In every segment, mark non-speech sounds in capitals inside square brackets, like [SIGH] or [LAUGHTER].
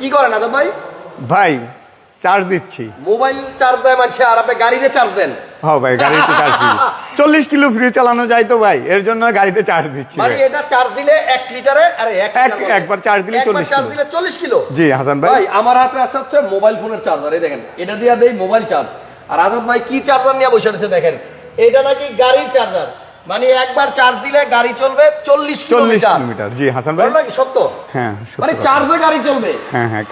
কি করেন আদব ভাই? ভাই চার্জ দিচ্ছি। মোবাইল চার্জ দেয় মানছে আর আপনি গাড়িতে চার্জ দেন। হ্যাঁ ভাই গাড়িতে চার্জ দিচ্ছি। [LAUGHS] চল্লিশ কিলো ফ্রি চালানো যায় তো ভাই এর জন্য গাড়িতে চার্জ দিচ্ছি মানে এটা চার্জ দিলে এক লিটারে আরে এক একবার চার্জ দিলে একবার 40 চার্জ দিলে চল্লিশ কিলো। জি হাসান ভাই। ভাই আমার হাতে আছে হচ্ছে মোবাইল ফোনের চার্জার এই দেখেন। এটা দিয়ে দেই মোবাইল চার্জ আর আজাদ ভাই কি চার্জার নিয়ে বসে রয়েছে দেখেন? এটা নাকি গাড়ির চার্জার মানে একবার চার্জ দিলে গাড়ি চলবে চল্লিশ কিলোমিটার। জি হাসান ভাই? নাকি সত্য? হ্যাঁ মানে চার্জে গাড়ি চলবে? হ্যাঁ, হ্যাঁ,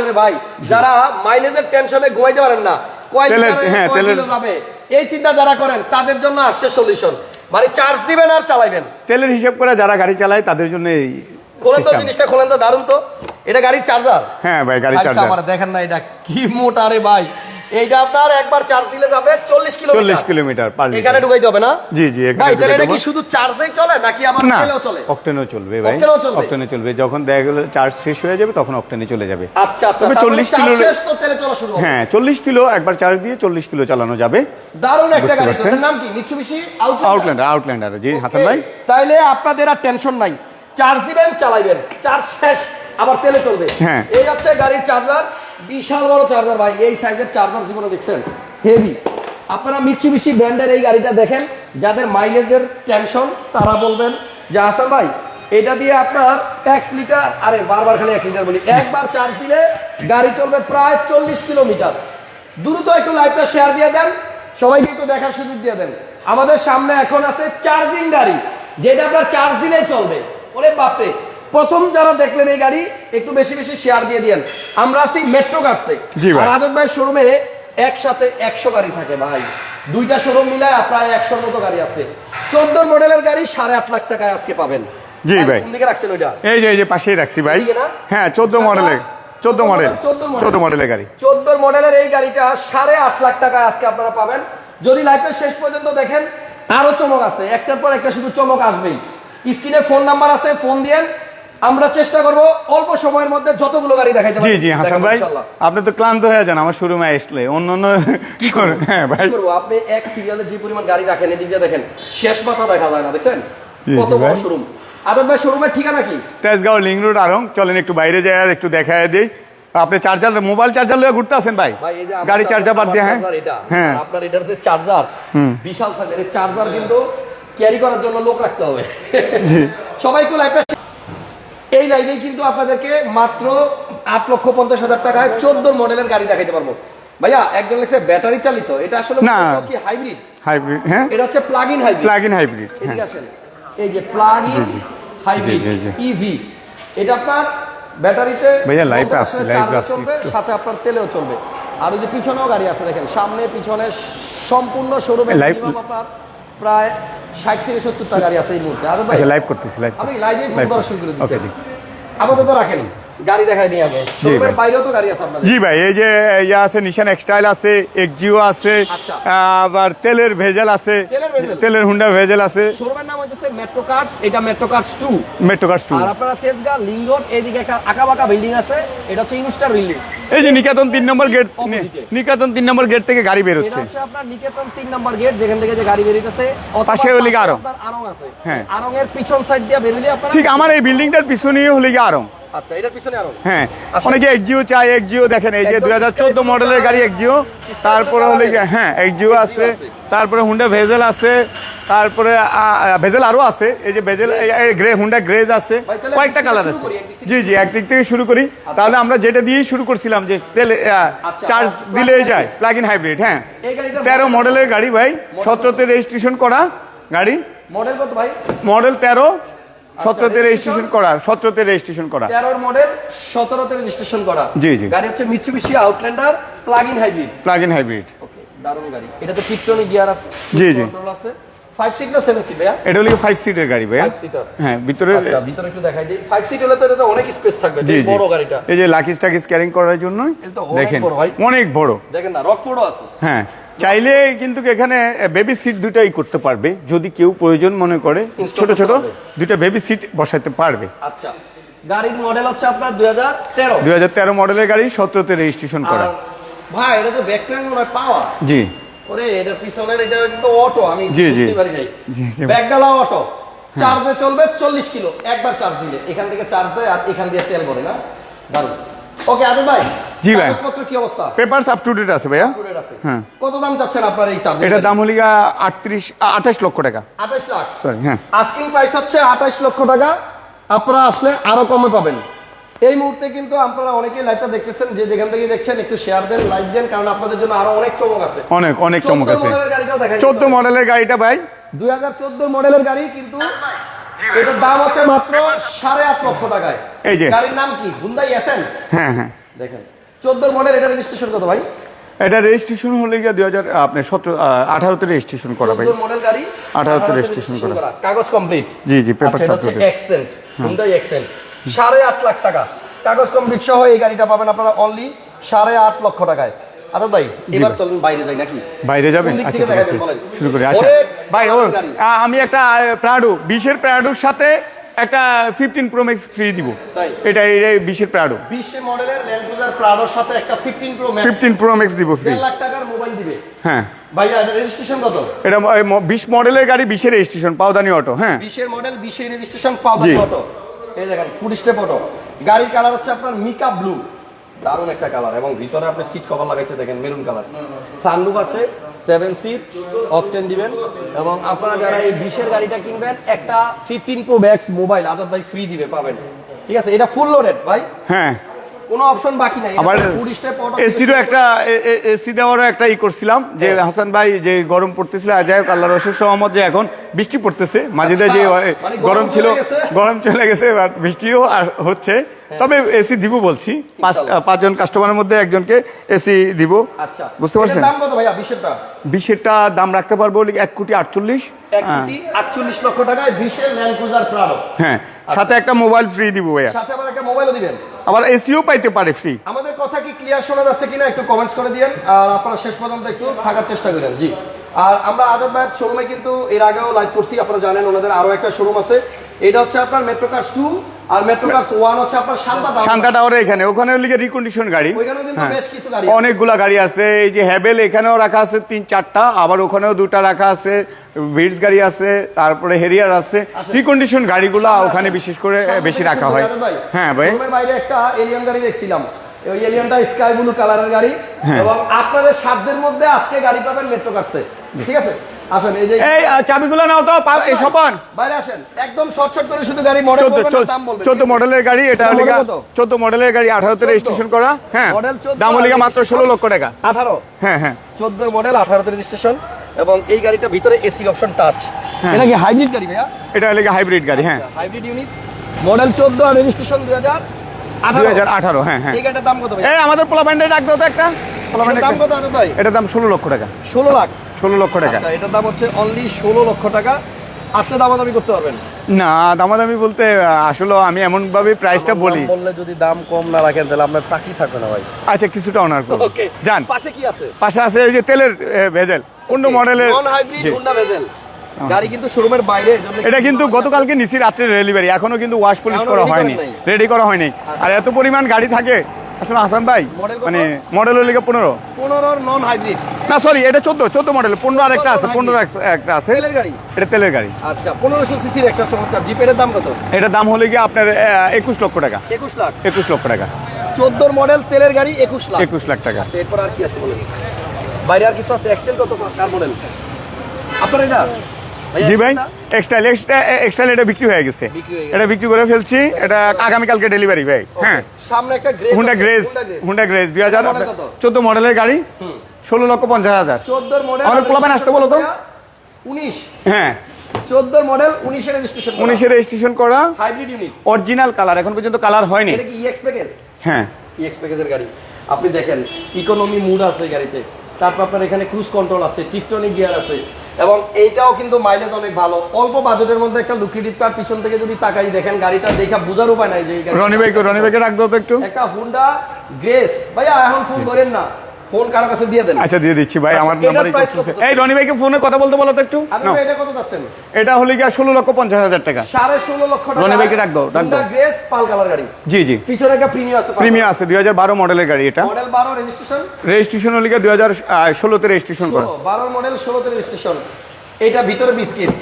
রে ভাই? যারা মাইলেজের টেনশনে ঘুমাইতে পারেন না কয় হ্যাঁ, যাবে? এই চিন্তা যারা করেন তাদের জন্য আসছে সলিউশন মানে চার্জ দিবেন আর চালাইবেন। তেলের হিসাব করে যারা গাড়ি চালায় তাদের জন্য এই খোলেন তো জিনিসটা খোলেন তো দারুণ তো। এটা গাড়ির চার্জার হ্যাঁ ভাই গাড়ি আচ্ছা, চার্জার দেখেন না এটা কি মোটা রে ভাই। এইটা আপনার একবার চার্জ দিলে যাবে চল্লিশ কিলোমিটার। চল্লিশ কিলোমিটার পার এখানে ঢুকাইতে হবে না? জি জি এখানে ভাই তাহলে এটা কি শুধু চার্জেই চলে নাকি আবার না তেলেও চলে? অক্টেনও চলবে ভাই। অক্টেনও চলবে? যখন দেখা গেলো চার্জ শেষ হয়ে যাবে তখন অক্টেনে চলে যাবে। আচ্ছা আচ্ছা তবে তার মানে 40 চার্জ শেষ তো তেলে চলা শুরু হবে। হ্যাঁ চল্লিশ কিলো একবার চার্জ দিয়ে চল্লিশ কিলো চালানো যাবে। দারুণ একটা গাড়ি? নাম কি? মিৎসুবিশি আউটল্যান্ডার আউটল্যান্ডার আউটল্যান্ডার জি হাসান ভাই। তাইলে আপনাদের আর টেনশন নাই। চার্জ দিবেন চালাইবেন। চার্জ শেষ আবার তেলে চলবে। হ্যাঁ। এই হচ্ছে গাড়ির চার্জার বিশাল বড় চার্জার ভাই, এই সাইজের চার্জার জীবনে দেখছেন? হেভি আপনারা মিৎসুবিশি ব্র্যান্ডের এই গাড়িটা দেখেন, যাদের মাইলেজের টেনশন তারা বলবেন যে, হাসান ভাই, এটা দিয়ে আপনার এক লিটার আরে, বারবার খালি এক লিটার বলি, একবার চার্জ দিলে গাড়ি চলবে প্রায় চল্লিশ কিলোমিটার। দ্রুত একটু লাইভটা শেয়ার দিয়ে দেন, সবাইকে একটু দেখার সুযোগ দিয়ে দেন। আমাদের সামনে এখন আছে চার্জিং গাড়ি, যেটা আপনার চার্জ দিলেই চলবে। ওরে বাপরে প্রথম যারা দেখলেন এই গাড়ি একটু বেশি বেশি শেয়ার দিয়ে দিয়েন। আমরা আছি মেট্রো কার্সে জি ভাই। আর আজক ভাই শোরুমে একসাথে একশো গাড়ি থাকে ভাই। দুইটা শোরুম মিলায় প্রায় একশোর মতো গাড়ি আছে। চোদ্দ মডেলের গাড়ি সাড়ে আট লাখ টাকায় আজকে পাবেন। জি ভাই। দিকে রাখছেন ওইটা? এই যে এই যে পাশেই রাখছি ভাই। হ্যাঁ চোদ্দ মডেলের চোদ্দ মডেল চোদ্দ মডেলের গাড়ি। চোদ্দ মডেলের এই গাড়িটা সাড়ে আট লাখ টাকায় আজকে আপনারা পাবেন। যদি লাইফের শেষ পর্যন্ত দেখেন আরও চমক আছে। একটার পর একটা শুধু চমক আসবেই। স্ক্রিনে ফোন নাম্বার আছে ফোন দিয়েন। আমরা চেষ্টা করব অল্প সময়ের মধ্যে যতগুলো গাড়ি দেখাইতে জি পারি। জি হাসান ভাই আপনি তো ক্লান্ত হয়ে যান আমার শোরুমে আসলে। অন্য অন্য কি করে হ্যাঁ ভাই। করব? আপনি এক সিরিয়ালে যে পরিমাণ গাড়ি রাখেন এদিক দিয়ে দেখেন শেষ মাথা দেখা যায় না দেখছেন? কত বড় শোরুম। আদত ভাই শোরুমের ঠিকানা কি? Tejgaon link road Aarong. চলেন একটু বাইরে যাই আর একটু দেখায় দিই। আপনি চার্জার মোবাইল চার্জার লয়ে ঘুরতে আসেন ভাই? ভাই এই যে গাড়ি চার্জার বাদ দিয়ে হ্যাঁ? হ্যাঁ। আপনার এটার যে চার্জার বিশাল সাইজের চার্জার কিন্তু ক্যারি করার জন্য লোক রাখতে হবে। সবাই একটু লাইভটা এই লাইভে কিন্তু আপনাদেরকে মাত্র আট লক্ষ পঞ্চাশ হাজার টাকায় চোদ্দ মডেলের গাড়ি দেখাইতে পারব। ভাইয়া একজন লেগেছে ব্যাটারি চালিত। এটা আসলে। কি হাইব্রিড হাইব্রিড হ্যাঁ। এটা হচ্ছে plug in hybrid plug in hybrid এদিকে আসেন। এই যে প্লাগ ইন হাইব্রিড। ইভি এটা আপনার ব্যাটারিতে ভাইয়া, live চার্জও আসছে চলবে সাথে আপনার তেলেও চলবে। আর ওই যে পিছনেও গাড়ি আছে দেখেন সামনে পিছনে সম্পূর্ণ শোরুমে আপনার প্রায় ষাট থেকে সত্তরটা গাড়ি আছে এই মুহূর্তে। আচ্ছা লাইভ করতেছি লাইভ আমি লাইভে ফোন করা শুরু করে দিচ্ছি আপাতত রাখেন। গাড়ি দেখাই নিয়ে আগে। শোরুমের বাইরেও তো গাড়ি আছে আপনাদের। জি ভাই এই যে ইয়া আছে নিশান এক্সটাইল আছে এক্সজিও আছে আচ্ছা। আবার তেলের ভেজেল আছে তেলের ভেজেল? ভেজেল আছে। শোরুমের নাম হচ্ছে মেট্রো কার্স এটা Metro Cars two Metro Cars two আর আপনারা তেজগাঁ লিং রোড এইদিকে একটা আঁকা বাঁকা বিল্ডিং আছে এটা হচ্ছে ইনস্টার বিল্ডিং এই যে নিকেতন তিন নম্বর গেট নিকেতন তিন নম্বর গেট থেকে গাড়ি এটা বেরোচ্ছে হচ্ছে আপনার নিকেতন তিন নম্বর গেট যেখান থেকে যে গাড়ি পাশে হলে আরং? আরং আছে। হ্যাঁ। আরং এর পিছন সাইড দিয়ে বেরোলে আপনারা ঠিক আমার এই বিল্ডিংটার পিছনেই হলে আরং। আচ্ছা এটার পিছনে আরং। হ্যাঁ অনেকে এক্সজিও চায় এক্সজিও দেখেন এই যে একদম দুই হাজার চোদ্দ স্টাইল মডেলের গাড়ি এক্সজিও তারপরে হলে হ্যাঁ এক্সজিও আছে। তারপরে হুন্ডা ভেজেল আছে তারপরে ভেজেল আরও আছে এই যে ভেজেল গ্রে হুন্ডা গ্রেজ আছে কয়েকটা কালার আছে। জি জি একদিক থেকে শুরু করি। তাহলে আমরা যেটা দিয়েই শুরু করছিলাম যে তেল আচ্ছা, চার্জ plug-in দিলেই যায় প্লাগ ইন হাইব্রিড হ্যাঁ তেরো মডেলের গাড়ি ভাই সতেরোতে রেজিস্ট্রেশন করা গাড়ি। মডেল কত ভাই? মডেল তেরো সতেরোতে registration? রেজিস্ট্রেশন করা সতেরোতে রেজিস্ট্রেশন করা। তেরোর মডেল সতেরোতে রেজিস্ট্রেশন করা। জি, জি। গাড়ি হচ্ছে Mitsubishi Outlander plug in hybrid plug in hybrid okay দারুণ গাড়ি। এটাতে টিপটনিক গিয়ার আছে জি, জি। কন্ট্রোল আছে। ফাইভ সিট না সেভেন সিট ভাইয়া? এটা হলো ফাইভ সিটের গাড়ি ভাই ফাইভ সিটার হ্যাঁ ভিতরে আচ্ছা ভিতরে একটু দেখাই দিই। ফাইভ সিট হলে তো এটাতে অনেক স্পেস থাকবে বড় গাড়িটা। এই যে লাকিস টাকিস ক্যারিং করার জন্য এটা তো অনেক দেখেন বড় ভাই। অনেক বড়। দেখেন না রকফোর্ডও আছে। হ্যাঁ। চাইলে কিন্তু এখানে বেবি সিট দুটাই করতে পারবে। যদি কেউ প্রয়োজন মনে করে ছোট ছোট। দুটা বেবি সিট বসাতে পারবে। আচ্ছা গাড়ির মডেল হচ্ছে আপনার দুই হাজার তেরো। দুই হাজার তেরো মডেলের গাড়ি সতেরোতে রেজিস্ট্রেশন করা। ভাই এটা তো ব্যাকলাইন মনে হয় পাওয়া জি। ওরে এটা পিছনের এটা কিন্তু অটো আমি জি, জি। বুঝতে পারি নাই। জি, জি। ব্যাকডালা অটো চার্জে চলবে চল্লিশ কিলো। একবার চার্জ দিলে। এখান থেকে চার্জ দেয় আর এখান দিয়ে তেল ভরে না। দারুণ। ওকে আদর ভাই জি ভাই। কাগজপত্র কি অবস্থা? পেপারস আপ টু ডেট আছে ভাইয়া। হ্যাঁ। কত দাম চাচ্ছেন আপনার এই চার্জার এটার দাম হলো গিয়া আটত্রিশ আঠাশ লক্ষ টাকা। আঠাশ লাখ। সরি হ্যাঁ। আস্কিং প্রাইস হচ্ছে আঠাশ লক্ষ টাকা। আপনারা আসলে আরও কমে পাবেন। এই মুহূর্তে কিন্তু আপনারা অনেকেই লাইভটা দেখতেছেন যে যেখান থেকে দেখছেন একটু শেয়ার দেন লাইক দেন কারণ আপনাদের জন্য আরও অনেক চমক আছে। অনেক অনেক চমক আছে। মডেলের গাড়িটাও দেখা চোদ্দ মডেলের গাড়িটা ভাই। দুই হাজার চোদ্দ মডেলের গাড়ি কিন্তু এটার দাম হচ্ছে মাত্র সাড়ে আট লক্ষ টাকায়। এই যে। গাড়ির নাম কি? হুন্দাই এসেন হ্যাঁ হ্যাঁ। দেখেন। চোদ্দ মডেল এটা রেজিস্ট্রেশন কত ভাই? এটা রেজিস্ট্রেশন হলে গিয়ে দুই হাজার আপনার সতেরো আঠারোতে রেজিস্ট্রেশন করা ভাই। মডেল গাড়ি 18 তে 18 registration করা। কাগজ কমপ্লিট জি জি পেপার হচ্ছে এক্সেন্ট হুন্ডাই এক্সেন্ট সাড়ে আট লাখ টাকা। কাগজ কমপ্লিট সহ এই গাড়িটা পাবেন আপনারা অনলি সাড়ে আট লক্ষ টাকায়। আচ্ছা ভাই এবার চলুন বাইরে যাই নাকি? বাইরে যাবেন? আচ্ছা ঠিক আছে? শুরু করি। আচ্ছা ভাই ও আমি একটা প্রাডু বিশের প্রাডুর সাথে একটা ফিফটিন প্রো ম্যাক্স ফ্রি দিব? এটা এই বিশের প্রাডু বিশে মডেলের ল্যান্ড ক্রুজার প্রাডোর সাথে একটা fifteen Pro Max fifteen Pro Max দিব ফ্রি লাখ টাকার মোবাইল দিবে। হ্যাঁ। ভাই এটা রেজিস্ট্রেশন কত? এটা বিশ মডেলের গাড়ি বিশের রেজিস্ট্রেশন পাওদানি অটো হ্যাঁ। বিশের মডেল বিশের রেজিস্ট্রেশন পাওয়া অটো এই দেখেন ফুড স্টেপ অটো গাড়ির কালার হচ্ছে আপনার মিকা ব্লু দারুণ একটা কালার এবং ভিতরে আপনি সিট কভার লাগাইছে দেখেন মেরুন কালার সানরুফ আছে সেভেন সিট অকটেন দিবেন এবং আপনারা যারা এই বিশের গাড়িটা কিনবেন একটা fifteen Pro Max mobile Azad ভাই ফ্রি দিবে পাবেন। ঠিক আছে? এটা ফুল লোডেড ভাই? হ্যাঁ। কোনো অপশন বাকি নাই। আবার এসিরও একটা এসি দেওয়ারও একটা ই করছিলাম যে হ্যাঁ। হাসান ভাই যে গরম পড়তেছিল যাই হোক আল্লাহ রসুল সহমত যে এখন বৃষ্টি পড়তেছে। মাঝে যে আচ্ছা, এ, মানে গরম ছিল গরম চলে গেছে বৃষ্টিও আর হচ্ছে। তবে এসি দিব বলছি। পাঁচ পাঁচজন কাস্টমারের মধ্যে একজনকে এসি দিব। আচ্ছা। বুঝতে পারছেন? দাম কত ভাইয়া? বিশেরটা? বিশেরটা দাম রাখতে পারব এক কোটি আটচল্লিশ। এক কোটি আটচল্লিশ লক্ষ টাকায় বিশের ল্যান্ড ক্রুজার প্রাডো হ্যাঁ সাথে একটা মোবাইল ফ্রি দিব ভাইয়া। সাথে আবার একটা মোবাইলও দিবেন? আবার এসিও পাইতে পারে ফ্রি আমাদের কথা কি ক্লিয়ার শোনা যাচ্ছে কিনা একটু কমেন্টস করে দিয়েন। আর আপনারা শেষ পর্যন্ত একটু থাকার চেষ্টা করেন। জি। আর আমরা আদার ব্যাট শোরুমে কিন্তু এর আগেও লাইভ করছি আপনারা জানেন ওনাদের আরও একটা শোরুম আছে। এটা হচ্ছে আপনার মেট্রো কার্স টু আর মেট্রো কার্স ওয়ান হচ্ছে আপনার শান্তা টাউন শান্তা টাওয়ারে এখানে ওখানে লিগে রিকন্ডিশন গাড়ি। ওইখানেও কিন্তু হ্যাঁ। বেশ কিছু গাড়ি। অনেকগুলা গাড়ি আছে এই যে হ্যাভেল এখানেও রাখা আছে তিন চারটা আবার ওখানেও দুটা রাখা আছে ভিডস গাড়ি আছে তারপরে হেরিয়ার আছে। রিকন্ডিশন গাড়িগুলা ওখানে বিশেষ করে বেশি রাখা হয়। হ্যাঁ ভাই। বাইরে একটা এলিয়ন গাড়ি দেখছিলাম। এলিয়নটা স্কাই ব্লু কালারের গাড়ি হ্যাঁ। এবং আপনাদের সাধ্যের মধ্যে আজকে গাড়ি পাবেন মেট্রো কার্সে ঠিক আছে? আসেন এই যে এই চাবিগুলো নাও তো এই সপান। বাইরে আসেন। একদম শর্ট শর্ট করে শুধু গাড়ি মডেল বলবেন দাম বলবেন। চোদ্দ ঠিক আছে? মডেলের গাড়ি এটা কত? চোদ্দ মডেলের গাড়ি আঠারোতে 14 রেজিস্ট্রেশন করা। হ্যাঁ মডেল 14 দাম লিগা মাত্র ষোলো লক্ষ টাকা। আঠারো? হ্যাঁ হ্যাঁ। চোদ্দ মডেল আঠারোতে রেজিস্ট্রেশন এবং এই গাড়িটা ভিতরে এসি অপশন টাচ। এটা কি হাইব্রিড গাড়ি ভাইয়া? এটা লিগা হাইব্রিড গাড়ি হ্যাঁ। হাইব্রিড ইউনিট মডেল চোদ্দ আর রেজিস্ট্রেশন দুই হাজার। দুই হাজার আঠারো হ্যাঁ হ্যাঁ। এই গাড়িটার দাম কত এই আমাদের পোলা ব্যান্ডে ডাক দাও একটা। পোলা এটার দাম কত আছে ভাই? এটার দাম ষোলো লক্ষ টাকা। ষোলো লাখ। ষোলো লক্ষ টাকা। আচ্ছা এটার দাম হচ্ছে অনলি ষোলো লক্ষ টাকা। আসলে দামাদামি করতে পারবেন? না দামাদামি বলতে আসলে আমি এমন ভাবে প্রাইসটা বলি। বললে যদি দাম কম না রাখেন তাহলে আপনার চাকরি থাকবে না ভাই। আচ্ছা কিছুটা অনার করব যান। পাশে কি আছে? পাশে আছে এই যে তেলের ভেজেল। পনেরো মডেলের নন হাইব্রিড হোন্ডা ভেজেল গাড়ি কিন্তু শোরুমের বাইরে এটা কিন্তু গতকালকে নিছি রাত্রে ডেলিভারি এখনও কিন্তু ওয়াশ পলিশ করা হয়নি রেডি করা হয়নি। আর এত পরিমাণ গাড়ি থাকে আসলে হাসান ভাই মানে মডেল লিগে পনেরো? পনেরোর নন হাইব্রিড না সরি এটা চোদ্দ চোদ্দ মডেল পনেরো আর একটা আছে পনেরো একটা আছে। তেলের গাড়ি। এটা তেলের গাড়ি। আচ্ছা পনেরোশো সিসির একটা চমৎকার জিপের দাম কত? এটার দাম হলে গিয়ে আপনার একুশ লক্ষ টাকা। একুশ লাখ। একুশ লক্ষ টাকা। চোদ্দোর মডেল তেলের গাড়ি একুশ লাখ। একুশ লাখ টাকা। আচ্ছা, এরপর আর কি আছে বলেন? বাইরে আর কিছু আছে? এক্সেল কত? কার মডেল আপনার এটা? জি ভাই? এক্সটাইল এক্সটাইল এটা বিক্রি হয়ে গেছে। এটা বিক্রি করে ফেলছি এটা আগামীকালকে ডেলিভারি ভাই হ্যাঁ। সামনে একটা Grace Honda Grace Honda Grace দুই হাজার? চোদ্দ মডেলের গাড়ি ষোলো লক্ষ পঞ্চাশ হাজার। চোদ্দোর মডেল আসতে বলো তো। উনিশ। হ্যাঁ। চোদ্দোর মডেল উনিশের রেজিস্ট্রেশন উনিশের রেজিস্ট্রেশন করা। হাইব্রিড ইউনিট অরিজিনাল কালার এখন পর্যন্ত কালার হয়নি। এটা কি ইএক্স প্যাকেজ হ্যাঁ। ইএক্স প্যাকেজের গাড়ি। আপনি দেখেন ইকোনমি মুড আছে গাড়িতে। তারপর আপনার এখানে ক্রুজ কন্ট্রোল আছে টিকটনিক গিয়ার আছে। এবং এইটাও কিন্তু মাইলেজ অনেক ভালো। অল্প বাজেটের মধ্যে একটা লুক্রিটিভ কার পিছন থেকে যদি তাকাই দেখেন গাড়িটা দেখা বোঝার উপায় নাই যে রনি ভাই রনি ভাইকে রাখ দাও তো একটু। একটা হুন্ডা গ্রেস ভাইয়া এখন ফোন করেন না। ফোন কারও কাছে দিয়ে দেন। আচ্ছা দিয়ে দিচ্ছি ভাই আচ্ছা, আমার নাম্বারে এই রনি ভাইকে ফোনে কথা বলতে বলো তো একটু। এটা কত যাচ্ছেন এটা হলে গিয়ে ষোলো লক্ষ পঞ্চাশ হাজার টাকা। সাড়ে ষোলো লক্ষ টাকা। রনি ভাইকে রাখ দাও, রাখ দাও। গ্রেস পাল কালার গাড়ি। জি জি। পিছনে একটা প্রিমিয়াম আছে প্রিমিয়াম আছে দুই হাজার বারো মডেলের গাড়ি এটা। মডেল বারো রেজিস্ট্রেশন রেজিস্ট্রেশন হলে দুই হাজার ষোলোতে রেজিস্ট্রেশন করা। ষোলো বারো মডেল ষোলোতে রেজিস্ট্রেশন এটা ভিতরে বিস্কিট।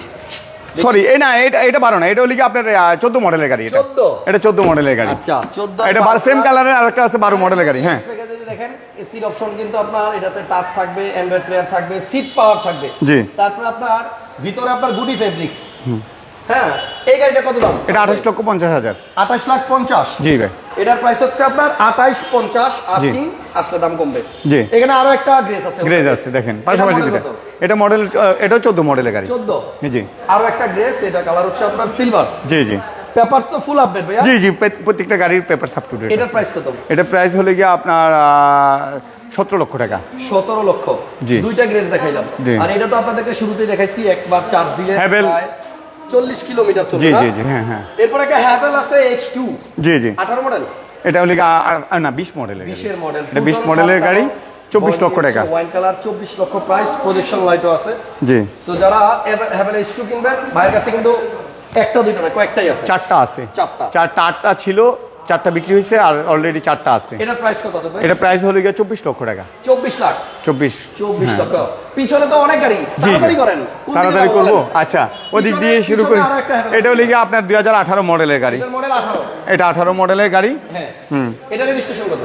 সরি এই না এটা এটা বারো না এটা হলো কি আপনার চোদ্দ মডেলের গাড়ি এটা। 14 এটা চোদ্দ মডেলের গাড়ি। আচ্ছা 14 এটা সেম কালারের আরেকটা আছে বারো মডেলের গাড়ি হ্যাঁ। দেখেন এসির অপশন কিন্তু আপনার এটাতে টাচ থাকবে অ্যান্ড্রয়েড প্লেয়ার থাকবে সিট পাওয়ার থাকবে। জি। তারপর আপনার ভিতরে আপনার গুডি ফেব্রিক্স হ্যাঁ এই গাড়িটা কত দাম? এটা আঠাশ লক্ষ পঞ্চাশ হাজার। আঠাশ লাখ পঞ্চাশ। জি ভাই। এটার প্রাইস হচ্ছে আপনার আঠাইশ পঞ্চাশ আসলে দাম কমবে। জি। এখানে আরও একটা গ্রেস আছে। গ্রেজ আছে দেখেন পাশাপাশি এটা মডেল এটাও চোদ্দ মডেলের গাড়ি। চোদ্দ? জি। আরও একটা গ্রেস এটা কালার হচ্ছে আপনার সিলভার জি জি। পেপার তো ফুল আপডেট ভাইয়া? জি জি প্রত্যেকটা গাড়ির পেপার সাপ টু এটার প্রাইস কত? এটা প্রাইস হলে গিয়ে আপনার সতেরো লক্ষ টাকা। সতেরো লক্ষ। জি। দুইটা গ্রেস দেখাইলাম। আর এটা তো আপনাদেরকে শুরুতেই দেখাইছি একবার চার্জ দিলে Havel। চল্লিশ কিলোমিটার চলবে জি জি জি হ্যাঁ হ্যাঁ। এরপর একটা হ্যাভেল আছে এইচ টু জি জি। আঠারো মডেল এটা হলে না বিশ মডেলের বিশের মডেল এটা বিশ মডেলের গাড়ি চব্বিশ লক্ষ টাকা। ওয়াইন কালার চব্বিশ লক্ষ প্রাইস প্রজেকশন লাইটও আছে। জি। তো যারা হ্যাভেল এইচ টু কিনবেন ভাইয়ের কাছে কিন্তু একটা না কয়েকটাই আছে। চারটা আছে। চারটা। চারটা আটটা ছিল চারটা বিক্রি হয়েছে আর অলরেডি চারটা আছে। এটার প্রাইস কত হবে এটা প্রাইস হলে গিয়ে চব্বিশ লক্ষ টাকা। চব্বিশ লাখ? চব্বিশ। চব্বিশ হ্যাঁ। লক্ষ। পিছনে তো অনেক গাড়ি। তাড়াতাড়ি করেন। তাড়াতাড়ি করব? আচ্ছা পিছনে- দিয়ে শুরু করি। Havells এটা হলে গিয়ে আপনার দুই হাজার আঠারো মডেলের গাড়ি। মডেল আঠারো। এটা আঠারো মডেলের গাড়ি। হ্যাঁ। হুম। এটা রেজিস্ট্রেশন কত?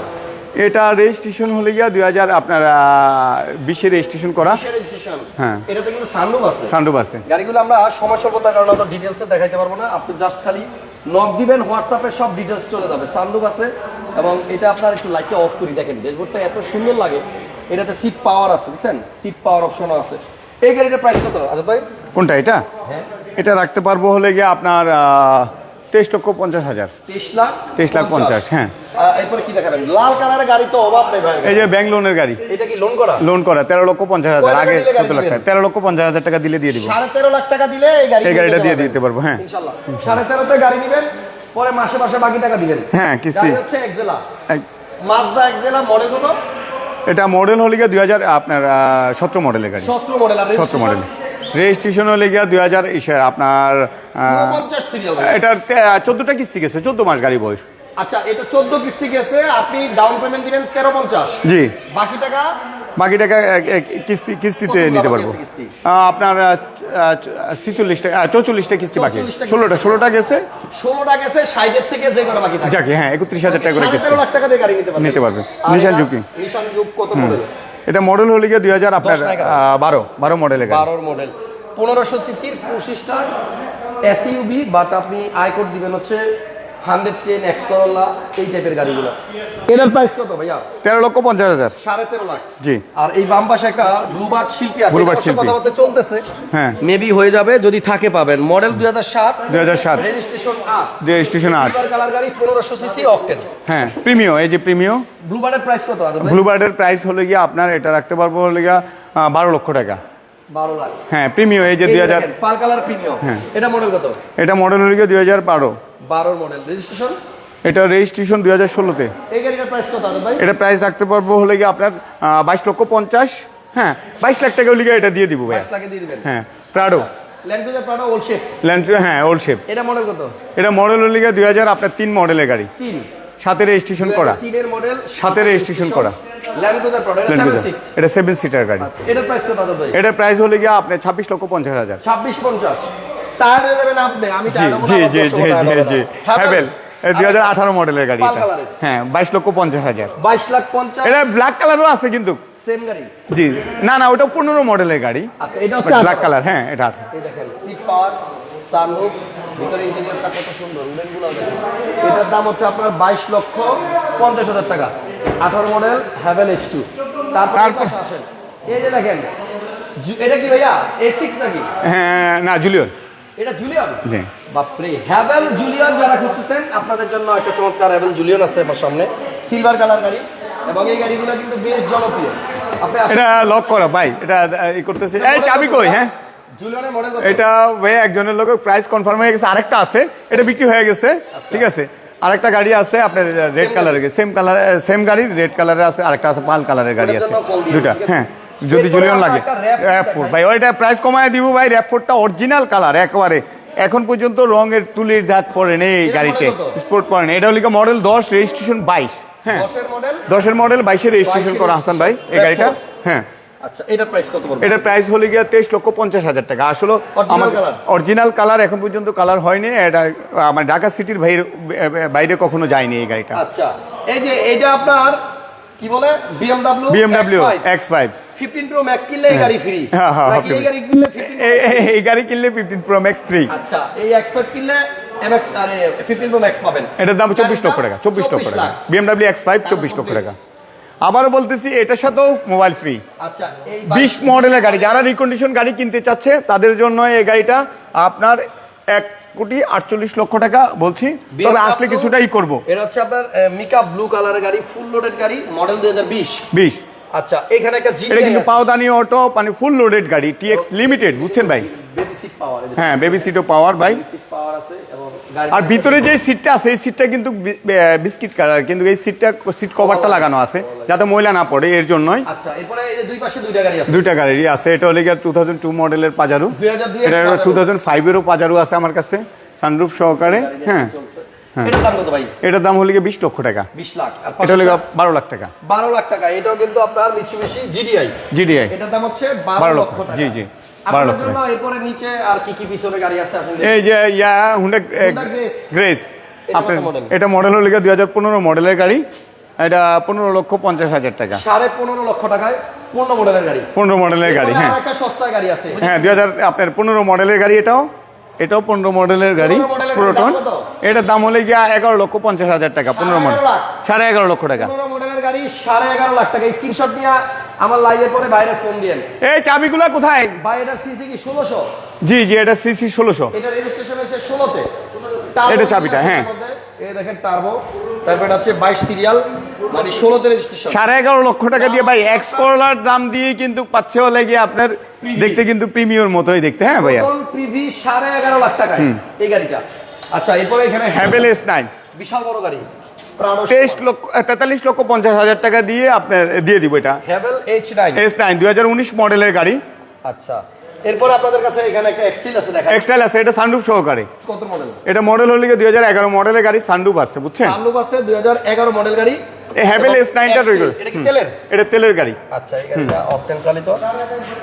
এটা রেজিস্ট্রেশন হলে গিয়া দুই হাজার আপনার বিশে রেজিস্ট্রেশন করা। হ্যাঁ। এটাতে কিন্তু সানরুফ আছে। সানরুফ আছে। গাড়িগুলো আমরা সময় স্বল্পতার কারণে অত ডিটেলসে দেখাইতে পারব না। আপনি জাস্ট খালি নক দিবেন হোয়াটসঅ্যাপে সব ডিটেলস চলে যাবে। সানরুফ আছে এবং এটা আপনার একটু লাইটটা অফ করি। দেখেন ড্যাশবোর্ডটা এত সুন্দর লাগে। এটাতে সিট পাওয়ার আছে বুঝছেন? সিট পাওয়ার অপশনও আছে। এই গাড়িটার প্রাইস কত? আজাদ ভাই? কোনটা এটা? হ্যাঁ। এটা রাখতে পারব হলে গিয়ে আপনার তেইশ লক্ষ পঞ্চাশ হাজার। তেইশ লাখ তেইশ লাখ পঞ্চাশ। হ্যাঁ। এরপরে কি দেখাবেন? লাল কালারের গাড়ি তো অভাব নেই ভাই। এই যে ব্যাংক লোনের গাড়ি। এটা কি লোন করা? লোন করা তেরো লক্ষ পঞ্চাশ হাজার। আগে চোদ্দ লাখ টাকা তেরো লক্ষ পঞ্চাশ হাজার টাকা দিলে দিয়ে দিব। সাড়ে তেরো লাখ টাকা দিলে এই গাড়ি এই গাড়িটা দিয়ে দিতে পারব হ্যাঁ। ইনশাল্লাহ। সাড়ে তেরোতে গাড়ি নেবেন পরে মাসে মাসে বাকি টাকা দিবেন। হ্যাঁ কিস্তি। হচ্ছে এক্সেলা এক- মাজদা এক্সেলা মডেল কত এটা মডেল হলে গিয়ে দুই হাজার আপনার সতেরো মডেলের গাড়ি। সতেরো মডেল সতেরো মডেল রেজিস্ট্রেশন হলে গিয়ে দুই হাজার ইসের আপনার এটার চোদ্দটা কিস্তি গেছে চোদ্দ মাস গাড়ি বয়স। আচ্ছা এটা চোদ্দ কিস্তি গেছে আপনি ডাউন পেমেন্ট দিবেন তেরো পঞ্চাশ। জি। বাকি টাকা? বাকি টাকা কিস্তি কিস্তিতে নিতে পারব। আপনার ছিচল্লিশটা চৌচল্লিশটা কিস্তি বাকি ষোলোটা ষোলোটা গেছে। ষোলোটা গেছে ষাটের থেকে যে কটা বাকি থাকে। হ্যাঁ একত্রিশ হাজার টাকা করে লাখ টাকা দিয়ে গাড়ি নিতে পারবে নিতে। নিশান জুকি। নিশান যুগ কত এটা মডেল হলে গিয়ে দুই হাজার আপনার বারো বারো মডেল বারোর মডেল পনেরোশো সিসির পঁচিশটা এসইউবি বাট আপনি আয়কর দিবেন হচ্ছে হান্ড্রেড টেন এক্স করোলা এই টাইপের গাড়িগুলো। এটার প্রাইস কত ভাইয়া? তেরো লক্ষ পঞ্চাশ হাজার। সাড়ে তেরো লাখ। জি। আর এই বাম পাশে একটা ব্লুবার্ড শিল্পী আছে Bluebird শিল্পী। কথাবার্তা চলতেছে। হ্যাঁ। মেবি হয়ে যাবে যদি থাকে পাবেন। মডেল দুই হাজার সাত দুই হাজার সাত। রেজিস্ট্রেশন আট। যে স্টেশন আট কালার গাড়ি পনেরোশো সিসি অকটেন হ্যাঁ প্রিমিও এই যে প্রিমিও ব্লুবার্ডের প্রাইস কত আছে ব্লুবার্ডের প্রাইস হলে গিয়ে আপনার এটা রাখতে পারব হলে গিয়ে বারো লক্ষ টাকা। লাখ। হ্যাঁ প্রিমিও এই যে দুই হাজার পাল কালার প্রিমিয়াম হ্যাঁ। এটা মডেল কত? এটা মডেল হলে গিয়ে দুই হাজার বারো। বারোর মডেল রেজিস্ট্রেশন এটা রেজিস্ট্রেশন দুই হাজার ষোলোতে। এই গাড়িটার প্রাইস কত আছে ভাই? এটা প্রাইস রাখতে পারব হলে গিয়ে আপনার বাইশ লক্ষ পঞ্চাশ। হ্যাঁ বাইশ লাখ টাকা হলে গিয়ে এটা দিয়ে দিব ভাই। বাইশ লাখে দিয়ে দিবেন। হ্যাঁ Prado Land Cruiser Prado old shape Land হ্যাঁ ওল্ড শেপ এটা মডেল কত? এটা মডেল হলে গিয়ে দুই হাজার আপনার তিন মডেলের গাড়ি। তিন? সাথে রেজিস্ট্রেশন করা। সাথে registration করা। এটা সেভেন সিটার গাড়ি। আচ্ছা এটার প্রাইস কত আছে ভাই এটার প্রাইস হলে গিয়ে আপনার ছাব্বিশ লক্ষ পঞ্চাশ হাজার। ছাব্বিশ পঞ্চাশ। টায়ার আপনি আমি জি জি জি জি হ্যাভেল দুই হাজার আঠারো মডেলের গাড়ি হ্যাঁ বাইশ লক্ষ পঞ্চাশ হাজার। বাইশ লাখ পঞ্চাশ। এটা ব্ল্যাক কালারও আছে কিন্তু। সেম গাড়ি। জি না না ওটা পনেরো মডেলের গাড়ি। আচ্ছা এটা হচ্ছে ব্ল্যাক কালার হ্যাঁ এটা দেখেন সিট পাওয়ার সানরুফ ভিতরে ইঞ্জিনিয়ারটা কত সুন্দর উডেনগুলো এটার দাম হচ্ছে আপনার বাইশ লক্ষ পঞ্চাশ হাজার টাকা। আঠারো মডেল হ্যাভেল এইচ টু তারপর পাশে আসেন। এই যে দেখেন এটা কি ভাইয়া এ সিক্স নাকি? হ্যাঁ না জুলিয়ন এটা জুলিয়ন বাপরে হ্যাভেল জুলিয়ন যারা খুঁজতেছেন আপনাদের জন্য একটা চমৎকার হ্যাভেল জুলিয়ন আছে আমার সামনে। সিলভার কালার গাড়ি এবং এই গাড়িগুলো কিন্তু বেশ জনপ্রিয়। আপনি এটা লক করা ভাই এটা ই করতেছে। এই চাবি কই হ্যাঁ? এটা ভাই একজনের লোক প্রাইস কনফার্ম হয়ে গেছে। আরেকটা আছে এটা বিক্রি হয়ে গেছে ঠিক আছে? আরেকটা গাড়ি আছে আপনার রেড কালারের সেম কালার সেম গাড়ি রেড কালারের আছে আরেকটা আছে পাল কালারের গাড়ি আছে। দুটা হ্যাঁ যদি জুলিয়ন লাগে। Raptor ভাই ওইটা প্রাইস কমায় দিব ভাই র্যাপফোর্ডটা অরিজিনাল কালার একবারে। এখন পর্যন্ত রঙের তুলির দাগ পড়ে নেই এই গাড়িতে স্পোর্ট পড়ে নেই। এটা হলো মডেল দশ রেজিস্ট্রেশন বাইশ হ্যাঁ। দশের মডেল দশের মডেল বাইশে রেজিস্ট্রেশন করা হাসান ভাই এই গাড়িটা হ্যাঁ। আচ্ছা এটার প্রাইস কত বলব? এটার প্রাইস হলে গিয়ে তেইশ লক্ষ পঞ্চাশ হাজার টাকা। আসলে colour? অরিজিনাল কালার এখন পর্যন্ত কালার হয়নি। এটা আমার ঢাকা সিটির বাইরে বাইরে কখনো যায়নি এই গাড়িটা। আচ্ছা এই যে এটা আপনার কি বলে? BMW BMW X five 15 Pro Max কিনলে এই গাড়ি ফ্রি হ্যাঁ, হ্যাঁ, এই গাড়ি কিনলে 15 এই গাড়ি কিনলে ফিফটিন প্রো ম্যাক্স থ্রি আচ্ছা এই কিনলে এমএক্স আরে 15 প্রো ম্যাক্স পাবেন। এটার দাম চব্বিশ লক্ষ টাকা চব্বিশ লক্ষ 24 টাকা। এক্স ফাইভ চব্বিশ লক্ষ টাকা। আবারও বলতেছি এটার সাথেও মোবাইল ফ্রি আচ্ছা বিশ মডেলের গাড়ি যারা রিকন্ডিশন গাড়ি কিনতে চাচ্ছে তাদের জন্য এই গাড়িটা আপনার এক কোটি আটচল্লিশ লক্ষ টাকা বলছি। তবে আসলে কিছুটাই করব। এটা হচ্ছে আপনার মিকা ব্লু কালারের গাড়ি ফুল লোডেড গাড়ি মডেল 2020 বিশ। আচ্ছা এখানে একটা জি এটা কিন্তু পাওদানি অটো মানে ফুল লোডেড গাড়ি টিএক্স লিমিটেড বুঝছেন ভাই? বেবি সিট পাওয়ার হ্যাঁ বেবি সিটও পাওয়ার ভাই। সিট পাওয়ার আছে এবং আর ভিতরে যে সিটটা আছে এই সিটটা কিন্তু বিস্কিট কালার কিন্তু এই সিটটা সিট কভারটা লাগানো আছে যাতে ময়লা না পড়ে এর জন্যই। আচ্ছা এরপরে এই যে দুই পাশে দুইটা গাড়ি আছে। দুইটা গাড়ি আছে এটা হলে গিয়ে টু থাউজেন্ড টু মডেলের পাজারু 2002 এর এটা Pajero। টু থাউজেন্ড ফাইভেরও পাজারু আছে আমার কাছে সানরুফ সহকারে হ্যাঁ। এটার দাম কত ভাই? এটার দাম হলে গিয়ে লক্ষ টাকা। 20 লাখ। আর এটা হলে গিয়ে বারো লাখ টাকা। 12 লাখ টাকা। এটাও কিন্তু আপনার মিচুবিশি জিডিআই জিডিআই এটার দাম হচ্ছে 12 12 লক্ষ, টাকা। জি, জি, 12 আপনার লক্ষ জন্য এরপরে নিচে আর কি কি পিছনে গাড়ি আছে আসেন এই যে ইয়া হুন্ডা গ্রেস এটা আপনার কত model? এটা মডেল হলে গিয়ে দুই হাজার পনেরো মডেলের গাড়ি। এটা পনেরো লক্ষ পঞ্চাশ হাজার টাকা। সাড়ে পনেরো লক্ষ টাকায় পূর্ণ মডেলের গাড়ি। পনেরো মডেলের গাড়ি হ্যাঁ। একটা সস্তায় গাড়ি আছে। হ্যাঁ দুই হাজার আপনার পনেরো মডেলের গাড়ি এটাও। এটাও পনেরো মডেলের গাড়ি 15 মডেলের পুরোটন? এটার দাম হলে গিয়া এগারো লক্ষ পঞ্চাশ হাজার টাকা পনেরো মডেল। সাড়ে এগারো লক্ষ টাকা। পনেরো মডেলের গাড়ি সাড়ে এগারো লাখ টাকা। স্ক্রিনশট নিয়ে আমার লাইভের পরে বাইরে ফোন দিয়েন। এই চাবিগুলা কোথায়? ভাই এটা সিসি কি? ষোলোশো? জি জি এটা সিসি ষোলোশো। এটা রেজিস্ট্রেশন হয়েছে ষোলোতে। এটা চাবিটা, হ্যাঁ। এই দেখেন টার্বো তারপর এটা হচ্ছে বাইশ সিরিয়াল মানে ষোলোতে রেজিস্ট্রেশন সাড়ে এগারো লক্ষ টাকা দিয়ে ভাই এক্স করলার দাম দিয়ে কিন্তু পাচ্ছে হলে গিয়ে আপনার দেখতে কিন্তু প্রিমিয়র মতোই দেখতে হ্যাঁ ভাইয়া? প্রিভি সাড়ে এগারো লাখ এই গাড়িটা। আচ্ছা এরপরে এখানে হ্যাভেল এস নাইন বিশাল বড় গাড়ি। তেইশ লক্ষ তেতাল্লিশ লক্ষ পঞ্চাশ হাজার টাকা দিয়ে আপনার দিয়ে দিব এটা। Haval H nine S nine দুই হাজার উনিশ মডেলের গাড়ি। আচ্ছা। এরপর আপনাদের কাছে এখানে একটা এক্সটিল আছে দেখা এক্সটাইল আছে এটা সানরুফ সহকারে। কত মডেল এটা মডেল হলে দুই হাজার এগারো মডেলের গাড়ি সানরুফ আছে বুঝছেন? চালু আছে দুই হাজার এগারো মডেল গাড়ি। এই হ্যাভেল রইল। এটা কি তেলের? এটা তেলের গাড়ি। আচ্ছা এই গাড়িটা চালিত।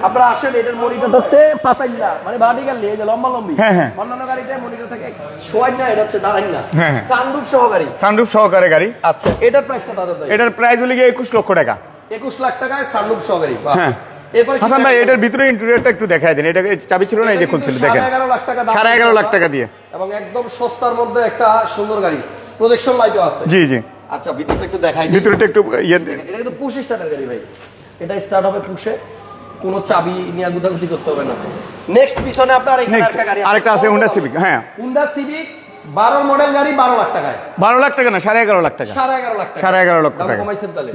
আপনারা আসেন এটার মনিটর হচ্ছে পাতাইল্লা মানে ভার্টিক্যাল এই যে লম্বা লম্বি। হ্যাঁ, হ্যাঁ। অন্যান্য গাড়িতে মনিটর থাকে শোয়াই না এটা হচ্ছে দাঁড়াই না। হ্যাঁ, হ্যাঁ। সানরুফ সহ গাড়ি সানরুফ সহকারে গাড়ি। আচ্ছা এটার প্রাইস কত এটার প্রাইস হলে গিয়ে একুশ লক্ষ টাকা। একুশ লাখ টাকায় সানরুফ সহ গাড়ি বাহ। হ্যাঁ। এরপরে হাসান ভাই? এটার ভিতরে ইন্টেরিয়রটা একটু দেখাই দেন। এটা চাবি ছিল না এই যে খুলছিল দেখেন। সাড়ে এগারো লাখ টাকা দিয়ে। এবং একদম সস্তার মধ্যে একটা সুন্দর গাড়ি। প্রজেকশন লাইটও আছে। জি জি। আচ্ছা ভিতরটা একটু দেখাই। ভিতরেটা একটু ইয়ে এটা কিন্তু পুশ স্টার্টের গাড়ি ভাই। এটা স্টার্ট হবে পুশে কোনো চাবি নিয়ে গুদাগুদি করতে হবে না। নেক্সট পিছনে আপনার একটা গাড়ি আরেকটা আছে হুন্ডা সিভিক হ্যাঁ। হুন্ডা সিভিক বারো মডেল গাড়ি বারো লাখ টাকায়। বারো লাখ টাকা না সাড়ে এগারো লাখ টাকা। সাড়ে এগারো লাখ টাকা। সাড়ে এগারো লক্ষ দাম টাকা।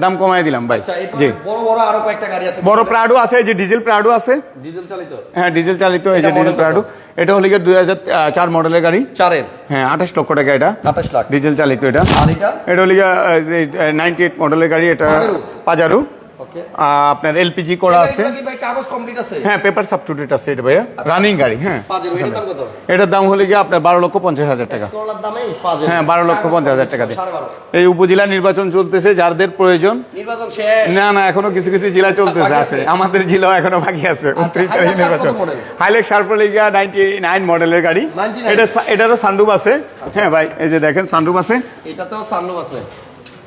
দাম কমাই দিলাম ভাই। আচ্ছা জি। বড় বড় আরও কয়েকটা গাড়ি আছে। বড় প্রাডো আছে এই যে ডিজেল প্রাডো আছে। ডিজেল চালিত? হ্যাঁ ডিজেল চালিত এই যে ডিজেল প্রাডো এটা হলে গিয়ে দুই হাজার চার মডেলের গাড়ি। চারের? হ্যাঁ আঠাশ লক্ষ টাকা এটা। আঠাশ লাখ। ডিজেল চালিত এটা। এটা? এটা হলে গিয়ে নাইনটি এইট মডেলের গাড়ি এটা পাজারো? আপনার এলপিজি করা আছে। হ্যাঁ পেপার সাবস্টিটিউট আছে এটা ভাইয়া। রানিং গাড়ি হ্যাঁ। এটার দাম হলে গিয়ে আপনার বারো লক্ষ পঞ্চাশ হাজার টাকা। হ্যাঁ বারো লক্ষ পঞ্চাশ হাজার টাকা এই উপজেলা নির্বাচন চলতেছে যাদের প্রয়োজন। না না এখনও কিছু কিছু জেলা চলতেছে বাকি আছে? আমাদের জেলাও এখনও বাকি আছে উনত্রিশ Hilux তারিখে নির্বাচন? হাইলেক শার্পলিগা নাইনটি নাইন মডেলের গাড়ি। এটা এটারও সানরুফ আছে। হ্যাঁ ভাই এই যে দেখেন সানরুফ আছে। এটাতেও সানরুফ আছে।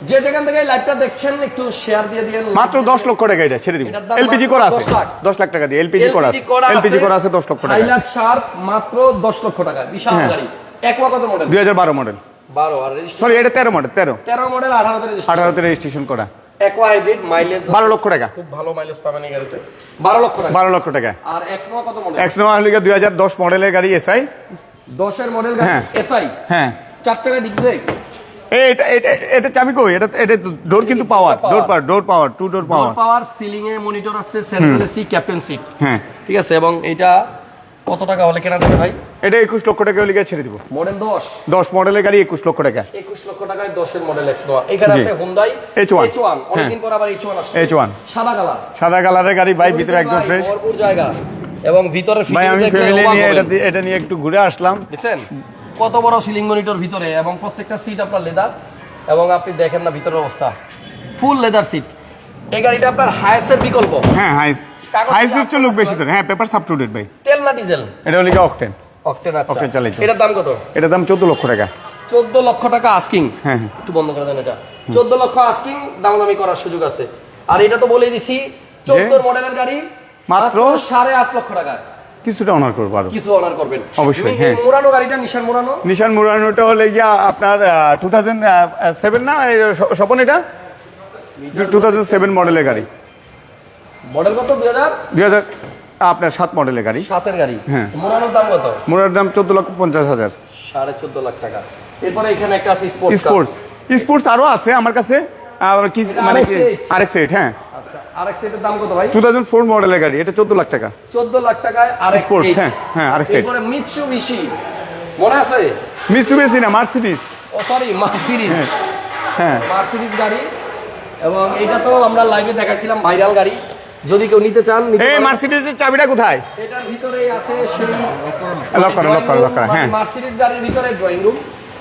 যে যেখান থেকে লাইভটা দেখছেন একটু শেয়ার দিয়ে দিয়েন। মাত্র দশ লক্ষ টাকা এটা ছেড়ে দিব। এলপিজি করা আছে। 10 লাখ। টাকা দিয়ে এলপিজি করা আছে। এলপিজি করা আছে দশ লক্ষ টাকা। হাইলাক্স শার্প মাত্র 10 লক্ষ টাকা বিশাল হ্যাঁ। গাড়ি। একওয়া কত মডেল দুই হাজার বারো মডেল 12 আর সরি এটা তেরো মডেল তেরো। 13 মডেল 18 তে রেজিস্ট্রেশন আঠারোতে রেজিস্ট্রেশন করা। একওয়া হাইব্রিড মাইলেজ বারো লক্ষ টাকা। খুব ভালো মাইলেজ পাবেন এই গাড়িতে। 12 লক্ষ টাকা। বারো লক্ষ টাকা। আর এক্সনোয়া কত মডেল এক্স নোয়া হলে দুই হাজার দশ মডেলের গাড়ি এসআই 10 এর মডেল গাড়ি হ্যাঁ। এসআই হ্যাঁ। চার চাকা ব্রেক। এই এটা এটা এটা চাবি কই? এটা এটা ডোর কিন্তু power door power door power two door power power ceiling এ মনিটর আছে সেন্ট্রাল এসি ক্যাপ্টেন সিট হ্যাঁ। ঠিক আছে এবং এটা কত টাকা হলে কেনা যাবে ভাই? এটা একুশ লক্ষ টাকা হলে ছেড়ে দিব। মডেল 10 দশ মডেলের গাড়ি একুশ লক্ষ টাকা। একুশ লক্ষ টাকায় দশের মডেল এক্স নোয়া এখানে আছে হুন্দাই H1 এইচ অনেকদিন পর আবার এইচ আসছে। H1 সাদা কালার। সাদা কালারের গাড়ি ভাই ভিতরে একদম ফ্রেশ ভরপুর জায়গা। এবং ভিতরে আমি ফ্যামিলি নিয়ে এটা এটা নিয়ে একটু ঘুরে আসলাম। দেখছেন? কত বড় সিলিং মনিটর ভিতরে এবং প্রত্যেকটা সিট আপনার লেদার এবং আপনি দেখেন না ভিতরের অবস্থা। ফুল লেদার সিট এই গাড়িটা আপনার হায়েস্টের বিকল্প। হ্যাঁ কাগজে হাই আপনার সুইচ বেশি করে। হ্যাঁ পেপার ডেট ভাই। তেল না ডিজেল এটা হলো অকটেন অকটেন আচ্ছা। Octane চালিত। এটার দাম কত? এটার দাম চোদ্দ লক্ষ টাকা। চোদ্দ লক্ষ টাকা আস্কিং হ্যাঁ হ্যাঁ। একটু বন্ধ করে দেন এটা। চোদ্দ লক্ষ আস্কিং দামাদামি করার সুযোগ আছে। আর এটা তো বলেই দিছি চোদ্দোর মডেলের গাড়ি মাত্র মাত্র সাড়ে আট লক্ষ টাকা। কিছুটা অনার করব আরও। কিছু অনার করবেন। অবশ্যই, হ্যাঁ। মোড়ানো গাড়িটা নিশান মোড়ানো? নিশান মুরানোটা হলে গিয়া আপনার টু থাউজেন্ড সেভেন না স্বপন এটা? টু থাউজেন্ড সেভেন মডেলের গাড়ি। মডেল কত? দুই হাজার? দুই হাজার আপনার সাত মডেলের গাড়ি। সাতের গাড়ি। হ্যাঁ। মোড়ানোর দাম কত? মোড়ার দাম চোদ্দ লক্ষ পঞ্চাশ হাজার। সাড়ে চোদ্দ লাখ টাকা। এরপরে এখানে একটা আছে স্পোর্টস স্পোর্টস স্পোর্টস আরও আছে আমার কাছে। আবার কি মানে RX-8 আরেক সেট হ্যাঁ। আচ্ছা দাম কত ভাই? টু থাউজেন্ড ফোর মডেলের গাড়ি এটা চোদ্দ লাখ টাকা। চোদ্দ লাখ টাকায় হ্যাঁ, হ্যাঁ, RX-8 এরপরে মিৎসুবিশি মনে আছে? না মার্সিডিস ও সরি মার্সিডিজ হ্যাঁ মার্সিডিজ গাড়ি। এবং এটা তো আমরা লাইভে দেখাইছিলাম ভাইরাল গাড়ি। যদি কেউ নিতে চান এই পারেন। চাবিটা কোথায়? এটার ভিতরেই আছে সেই লক করো, লক করো, লক করো, হ্যাঁ। মার্সিডিজ গাড়ির ভিতরে ড্রয়িং রুম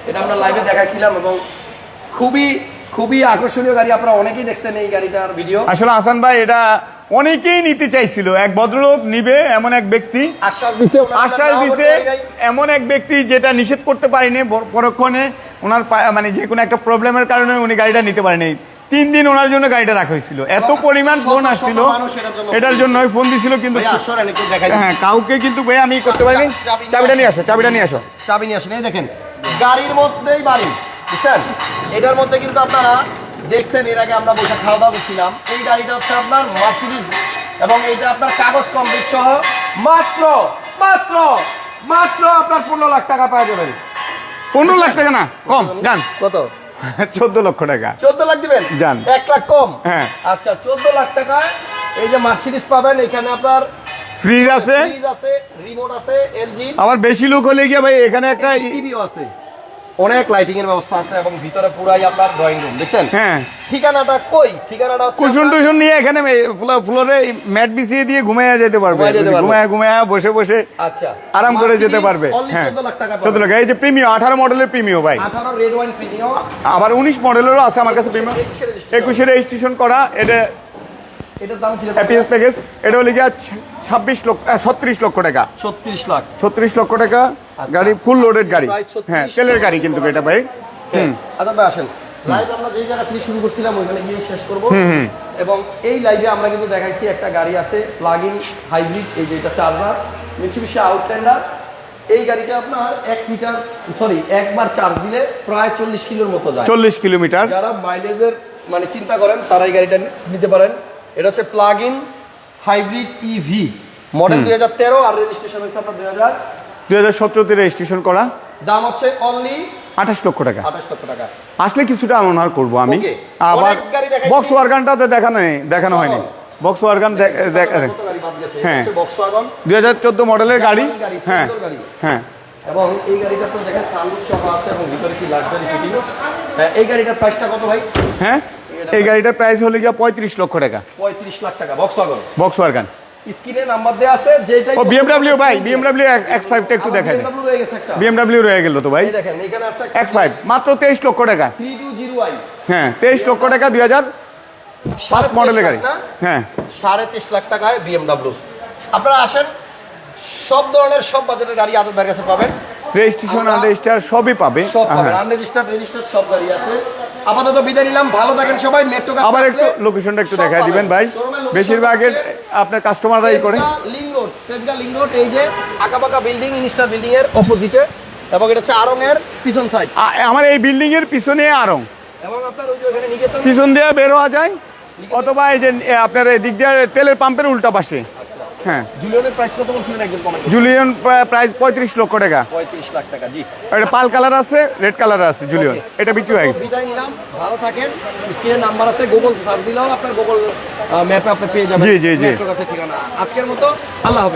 এটা আমরা লাইভে এবং খুবই খুবই আকর্ষণীয় গাড়ি আপনারা অনেকেই দেখছেন এই গাড়িটার ভিডিও আসলে হাসান ভাই এটা অনেকেই নিতে চাইছিল। এক ভদ্রলোক নিবে এমন এক ব্যক্তি। আশ্বাস দিছে আশ্বাস। এমন এক ব্যক্তি যেটা নিষেধ করতে পারেনি পরক্ষণে। ওনার মানে যে কোনো একটা প্রবলেমের কারণে উনি গাড়িটা নিতে পারেনি। তিন দিন ওনার জন্য গাড়িটা রাখা হয়েছিল। এত পরিমাণ ফোন আসছিল। এটার জন্য ফোন দিছিল। কিন্তু। হ্যাঁ কাউকে কিন্তু ভাই আমি করতে পারিনি। চাবিটা নিয়ে আসো চাবিটা নিয়ে আসো। চাবি নিয়ে আসেন এই দেখেন গাড়ির মধ্যেই বাড়ি বুঝছেন? এটার মধ্যে কিন্তু আপনারা দেখছেন এর আগে আমরা বসে খাওয়া দাওয়া করছিলাম। এই গাড়িটা হচ্ছে আপনার মার্সিডিজ এবং এটা আপনার কাগজ কমপ্লিট সহ মাত্র মাত্র মাত্র আপনার পনেরো লাখ টাকা পাওয়া যাবেন পনেরো লাখ টাকা না? কম জান কত? [LAUGHS] চোদ্দ লক্ষ টাকা। চোদ্দ লাখ দিবেন? যান। এক লাখ কম? হ্যাঁ। আচ্ছা চোদ্দ লাখ টাকায় এই যে মার্সিডিজ পাবেন এখানে আপনার ফ্রিজ আছে। ফ্রিজ আছে রিমোট আছে এলজি আবার বেশি লোক হলে গিয়ে ভাই এখানে একটা টিভিও আছে। অনেক লাইটিং এর ব্যবস্থা আছে এবং ভিতরে পুরাই আপনার ড্রয়িং রুম দেখছেন? হ্যাঁ। ঠিকানাটা কই? ঠিকানাটা হচ্ছে কুশন টুসন নিয়ে এখানে ফ্লো- ফ্লোরে ম্যাট বিছিয়ে দিয়ে ঘুমাইয়া যেতে পারবে। ঘুমায়া ঘুমায়া বসে বসে আচ্ছা। আরাম করে যেতে পারবে। হ্যাঁ। 14 লাখ টাকা চোদ্দ লাখ। এই যে প্রিমিও আঠারো মডেলের প্রিমিও ভাই। 18 রেড ওয়াইন প্রিমিয়াম আবার উনিশ মডেলেরও আছে আমার কাছে প্রিমিও। একুশে রেজিস্ট্রেশন করা। এটা এটার দাম কি হ্যাপিএস প্যাকেজ এটা হলে গিয়া ছাব্বিশ লক্ষ টাকা। 36 লাখ। ছত্রিশ লক্ষ টাকা গাড়ি ফুল লোডেড গাড়ি। হ্যাঁ তেলের গাড়ি কিন্তু এটা ভাই। হুম। আচ্ছা ভাই আসেন। লাইভ আমরা যেই জায়গা থেকে শুরু করছিলাম ওইখানে গিয়ে শেষ করব। এবং এই লাইভে আমরা কিন্তু দেখাইছি একটা গাড়ি আছে প্লাগ ইন হাইব্রিড এই যে এটা চার্জার মিচুবিশি আউটল্যান্ডার এই গাড়িটা আপনার এক লিটার সরি একবার চার্জ দিলে প্রায় চল্লিশ কিলোর মতো যায়। চল্লিশ কিলোমিটার। যারা মাইলেজের মানে চিন্তা করেন তারা এই গাড়িটা নিতে পারেন। এটা হচ্ছে plug in hybrid EV model দুই হাজার তেরো আর রেজিস্ট্রেশন হয়েছে আপনার দুই হাজার দুই হাজার সতেরোতে রেজিস্ট্রেশন করা। দাম হচ্ছে অনলি আঠাশ লক্ষ টাকা। আঠাশ লক্ষ টাকা। আসলে কিছুটা অনার করব আমি। আবার। বক্স ওয়ার্গানটাতে দেখানো নেই দেখানো হয়নি। বক্স ওয়ার্গান হ্যাঁ। দুই হাজার চোদ্দ মডেলের গাড়ি। গাড়ি হ্যাঁ। হ্যাঁ। এবং এই গাড়িটা তো দেখেন সানরুফ সহ আছে এবং ভিতরে কি লাক্সারি ফিটিং এই গাড়িটার প্রাইসটা কত ভাই? হ্যাঁ? এই গাড়িটার প্রাইস হলে গিয়া পঁয়ত্রিশ লক্ষ টাকা। পঁয়ত্রিশ লাখ টাকা বক্সওয়াগন বক্স ওয়ার্গান স্ক্রিনে নাম্বার দেওয়া আছে যেটাই ও বিএমডাব্লিউ ভাই বিএমডাব্লিউ এক্স ফাইভটা একটু দেখাই বিএমডব্লিউ রয়ে গেছে একটা। বিএমডাব্লিউ রয়ে গেল তো ভাই। দেখেন এখানে আছে এক্স ফাইভ মাত্র তেইশ লক্ষ টাকা। থ্রি টু জিরো আই হ্যাঁ তেইশ লক্ষ টাকা দুই হাজার। পাঁচ মডেলের গাড়ি। হ্যাঁ। সাড়ে তেইশ লাখ টাকায় বিএমডব্লিউ আপনারা আসেন সব ধরনের সব বাজেটের গাড়ি আদর ভাইয়ের কাছে পাবেন। রেজিস্ট্রেশন আমরা- আর রেজিস্টার সবই পাবে। সব পাবে। আনরেজিস্টার্ড রেজিস্টার্ড সব গাড়ি আছে। আপাতত বিদায় নিলাম। ভালো থাকেন সবাই। মেট্রো আবার একটু লোকেশনটা একটু দেখাই দিবেন ভাই। বেশিরভাগের আপনার কাস্টমাররাই করে। Link road Tejgaon link road এই যে আঁকাবাঁকা বিল্ডিং ইনস্টার বিল্ডিং এর অপোজিটে এবং এটা হচ্ছে আরং এর পিছন সাইড আমার এই বিল্ডিং এর পিছনে আরং। এবং আপনার ওই যে ওখানে নিকেতন পিছন দিয়ে বের হওয়া যায় অথবা এই যে আপনার এই দিক দিয়ে তেলের পাম্পের উল্টা পাশে। হ্যাঁ। জুলিয়নের প্রাইস কত বলছিলেন কমেন্ট জুলিয়ন প্রায় পঁয়ত্রিশ লক্ষ টাকা। পঁয়ত্রিশ লাখ টাকা জি। এটা পাল কালার আছে রেড কালার আছে জুলিয়ন। এটা বিক্রি হয়ে গেছে। বিদায় নিলাম। ভালো থাকেন। স্ক্রিনে নাম্বার আছে গুগল সার্চ দিলেও আপনার গুগল ম্যাপে আপনি পেয়ে যাবেন। জি, জি, জি। ঠিকানা। আজকের মতো আল্লাহ হাফেজ।